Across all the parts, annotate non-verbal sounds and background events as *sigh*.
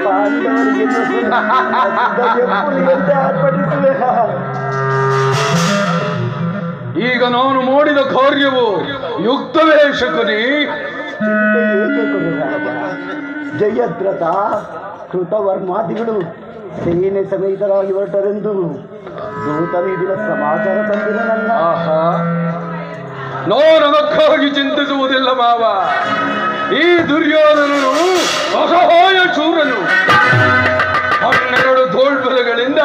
ಪಾಂಡವರಿಗೆ ಈಗ ನಾನು ಮಾಡಿದ ಕಾರ್ಯವು ಯುಕ್ತವೇ ಶಕುನಿ ಜಯದ್ರಥ ಕೃತವರ್ಮಾದಿಗಳು ಸೇನೆ ಸಮೇತರಾಗಿ ಹೊರಟರೆಂದು ದೂತ ನೀಡಿದ ಸಮಾಚಾರ ತಂದಿರ ನನ್ನ ಆಹಾ ನಾನು ಅದಕ್ಕಾಗಿ ಚಿಂತಿಸುವುದಿಲ್ಲ ಮಾವ. ಈ ದುರ್ಯೋಧನನು ಅಸಹಾಯ ಶೂರನು. ಹನ್ನೆರಡು ತೋಳ್ಬಲಗಳಿಂದ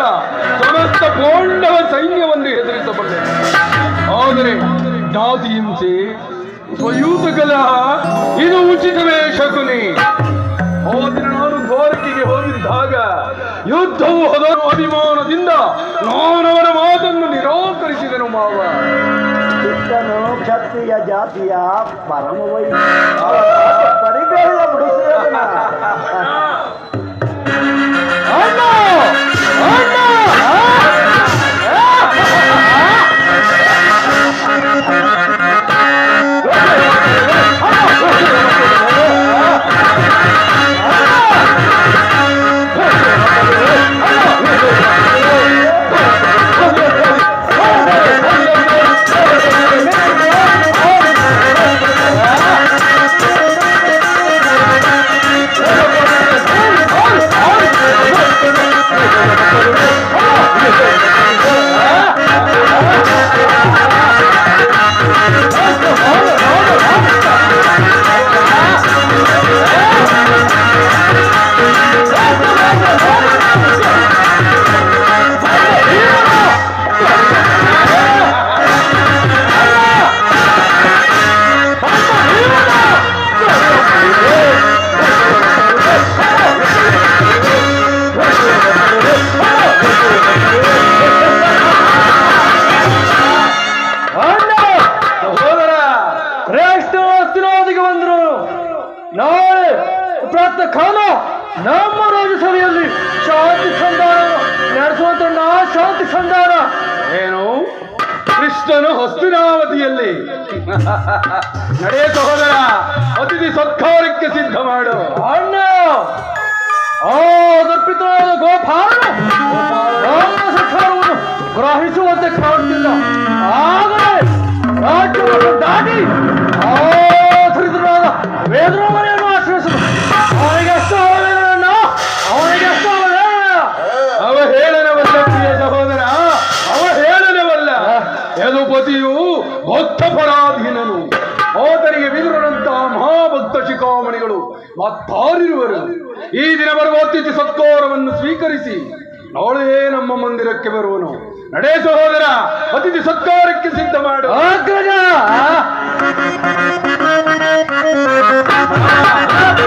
ಸಮಸ್ತ ಪೋಂಡವ ಸೈನ್ಯವನ್ನು ಹೆದರಿಸಬಲ್ಲ ಆದರೆ ಜಾತಿಯಂತೆ ಹಿಂಸೆ ಸ್ವಯೂತ ಕಲಹ ಇದು ಉಚಿತವೇ ಶಕುನಿ. ಹೋದ್ರೆ ನಾನು ಹೋಗಿದ್ದಾಗ ಯುದ್ಧವು ಹದರು ಅಭಿಮಾನದಿಂದ ನಾನವರ ಮಾತನ್ನು ನಿರಾಕರಿಸಿದನು ಮಾವ. ಚಿತ್ತನು ಕ್ಷತ್ರಿಯ ಜಾತಿಯ ಪರಮ ವೈ ಹಸ್ತಿನಾವತಿಯಲ್ಲಿ ನಡೆಯ ಸಹೋದರ ಅತಿಥಿ ಸತ್ಕಾರಕ್ಕೆ ಸಿದ್ಧ ಮಾಡು. ಅಣ್ಣ. ಆ ದರ್ಪಿತವಾದ ಮತ್ತಾರಿರುವರು ಈ ದಿನ ಬರುವ ಅತಿಥಿ ಸತ್ಕಾರವನ್ನು ಸ್ವೀಕರಿಸಿ ನಾಳೆಯೇ ನಮ್ಮ ಮಂದಿರಕ್ಕೆ ಬರುವನು. ನಡೆ ಸಹೋದರ ಅತಿಥಿ ಸತ್ಕಾರಕ್ಕೆ ಸಿದ್ಧ ಮಾಡು. ನನಗೊಪ್ಪದು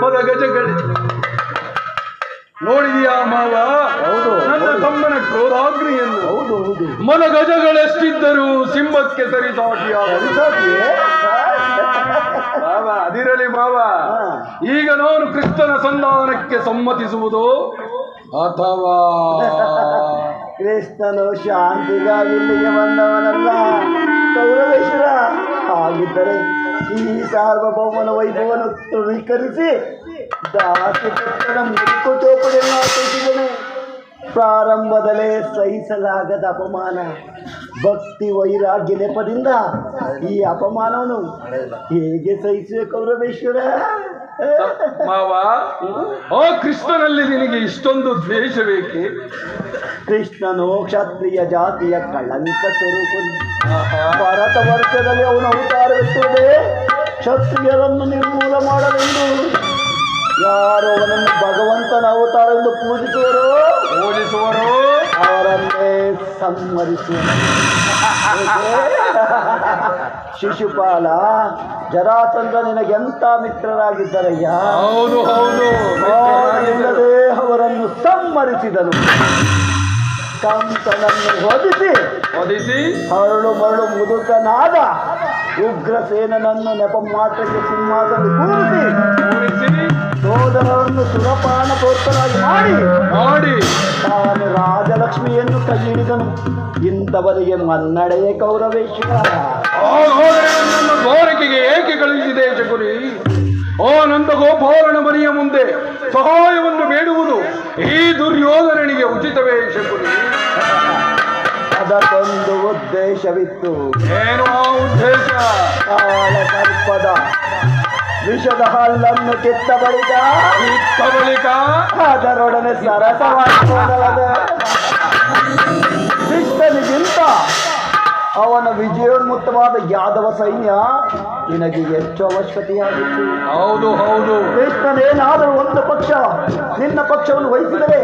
ಪದ ಗಜಗಳಿ ನೋಡಿದೀಯಾ ಮಾವ? ಹೌದು, ನನ್ನ. ತಮ್ಮನ ಕ್ರೋಧಾಗ್ನಿಯನ್ನು. ಹೌದು ಹೌದು. ಮನ ಗಜಗಳೆಷ್ಟಿದ್ದರೂ ಸಿಂಹಕ್ಕೆ ಸರಿಸಾಟಿಯ ಸರಿಸಾಟಿಯೇ? ಮಾವ ಅದಿರಲಿ ಮಾವ. ಈಗ ನಾನು ಕ್ರಿಸ್ತನ ಸಂಧಾನಕ್ಕೆ ಸಮ್ಮತಿಸುವುದು. ಅಥವಾ ಕ್ರಿಸ್ತನು ಶಾಂತಿಗಾಗಿ ಇಲ್ಲಿಗೆ ಬಂದವನಲ್ಲ. ಕೌರವೇಶ್ವರ ಹಾಗಿದ್ದರೆ ಈ ಸಾರ್ವಭೌಮನ ವೈಭವವನ್ನು ತೃಣೀಕರಿಸಿ ದಾಸಿ ಪುತ್ರನ ಮುಕ್ಕು ಚೋಪಡಿಯನ್ನು ಆಚರಿಸಿದನು ಪ್ರಾರಂಭದಲ್ಲೇ ಸಹಿಸಲಾಗದ ಅಪಮಾನ. ಭಕ್ತಿ ವೈರಾಗ್ಯ ನೆಪದಿಂದ ಈ ಅಪಮಾನವನ್ನು ಹೇಗೆ ಸಹಿಸಬೇಕು ಕೌರವೇಶ್ವರ? ಮಾವ ಆ ಕೃಷ್ಣನಲ್ಲಿ ನಿನಗೆ ಇಷ್ಟೊಂದು ದ್ವೇಷ ಬೇಕೆ ಕೃಷ್ಣನು ಕ್ಷತ್ರಿಯ ಜಾತಿಯ ಕಳಂಕ ಸ್ವರೂಪ ಭಾರತ ವರ್ಷದಲ್ಲಿ ಅವನು ಅವತಾರವೆತ್ತುವುದೇ ಕ್ಷತ್ರಿಯರನ್ನು ನಿರ್ಮೂಲ ಮಾಡಲೆಂದು. ಯಾರು ಅವನನ್ನು ಭಗವಂತನ ಅವತಾರ ಎಂದು ಪೂಜಿಸುವರು? ಪೂಜಿಸುವರು? ಅವರನ್ನೇ ಸಂಹರಿಸುವ *laughs* ಶಿಶುಪಾಲ ಜರಾಸಂದ್ರ ನಿನಗೆಂತ ಮಿತ್ರರಾಗಿದ್ದರಯ್ಯ? ಹೌದು ಹೌದು ಅವರನ್ನು ಸಂಹರಿಸಿದನು. ಕಂಸನನ್ನು ಹೊದಿಸಿ. ಹೊದಿಸಿ. ಹರಳು ಮರಳು ಮುದುಕನಾದ ಉಗ್ರಸೇನನನ್ನು ನೆಪ ಮಾತ್ರಕ್ಕೆ ಸಿಂಹಾಸನ ಕೂರಿಸಿ. ಕೂರಿಸಿ. ಸೋದರರನ್ನು ಸುರಪಾನ ಪ್ರೋತ್ತರಾಗಿ ಮಾಡಿ. ಮಾಡಿ. ತಾನು ರಾಜಲಕ್ಷ್ಮಿಯನ್ನು ಕೈ ಹಿಡಿದನು ಇಂಥವರಿಗೆ ಮನ್ನಡೆಯೇ ಕೌರವೇಶ್ವರ ದ್ವಾರಕೆಗೆ ಏಕೆ ಕಳುಹಿಸಿದೆ ಜಗುರಿ ಓ ನಂದ ಗೋಪಾಲನ ಮನೆಯ ಮುಂದೆ ಸಹಾಯವನ್ನು ಬೇಡುವುದು ಈ ದುರ್ಯೋಧನನಿಗೆ ಉಚಿತವೇ ಶಕುನಿ. ಉದ್ದೇಶವಿತ್ತು ಏನು ಆ ಉದ್ದೇಶ? ಕಾಳ ಸರ್ಪದ ವಿಷದ ಹಲ್ಲನ್ನು ಕಿತ್ತ ಬಳಿಕ ಕಿತ್ತ ಬಳಿಕ? ಅದರೊಡನೆ ಸರಸವಾದ ಕೃಷ್ಣನಿಗಿಂತ ಅವನ ವಿಜಯೋನ್ಮುಕ್ತವಾದ ಯಾದವ ಸೈನ್ಯ ನಿನಗೆ ಹೆಚ್ಚು ಅವಶ್ಯಕತೆಯಾಗಿತ್ತು. ಹೌದು ಹೌದು. ಕೃಷ್ಣನೇನಾದರೂ ಒಂದು ಪಕ್ಷ ನಿನ್ನ ಪಕ್ಷವನ್ನು ವಹಿಸಿದರೆ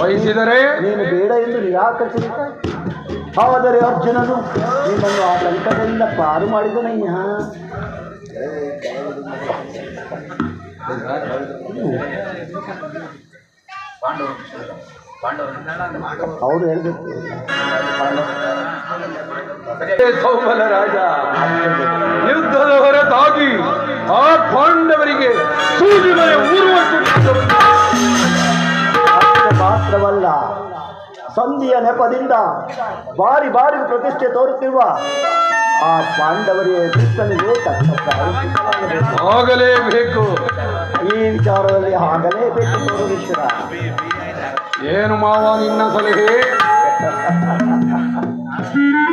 ವಹಿಸಿದರೆ? ನೀನು ಬೇಡ ಎಂದು ನಿರಾಕರಿಸಿದ ಆದರೆ ಅರ್ಜುನನು ನಿನ್ನನ್ನು ಆ ಸಂಕಟದಿಂದ ಪಾರು ಮಾಡಿದನಯ್ಯ ಅವರು ಹೇಳ್ಬೇಕು ಹೇ ಸೌಬಲ ರಾಜ ಯುದ್ಧದ ಹೊರತಾಗಿ ಆ ಪಾಂಡವರಿಗೆ ಸಂಧಿಯ ನೆಪದಿಂದ ಬಾರಿ ಬಾರಿ ಪ್ರತಿಷ್ಠೆ ತೋರುತ್ತಿರುವ ಆ ಪಾಂಡವರಿಗೆ ಕೃಷ್ಣನಿಗೆ. ಆಗಲೇಬೇಕು. ಈ ವಿಚಾರದಲ್ಲಿ ಆಗಲೇಬೇಕು ಏನು ಮಾವ ನಿನ್ನ ಸಲಹೆ? *laughs*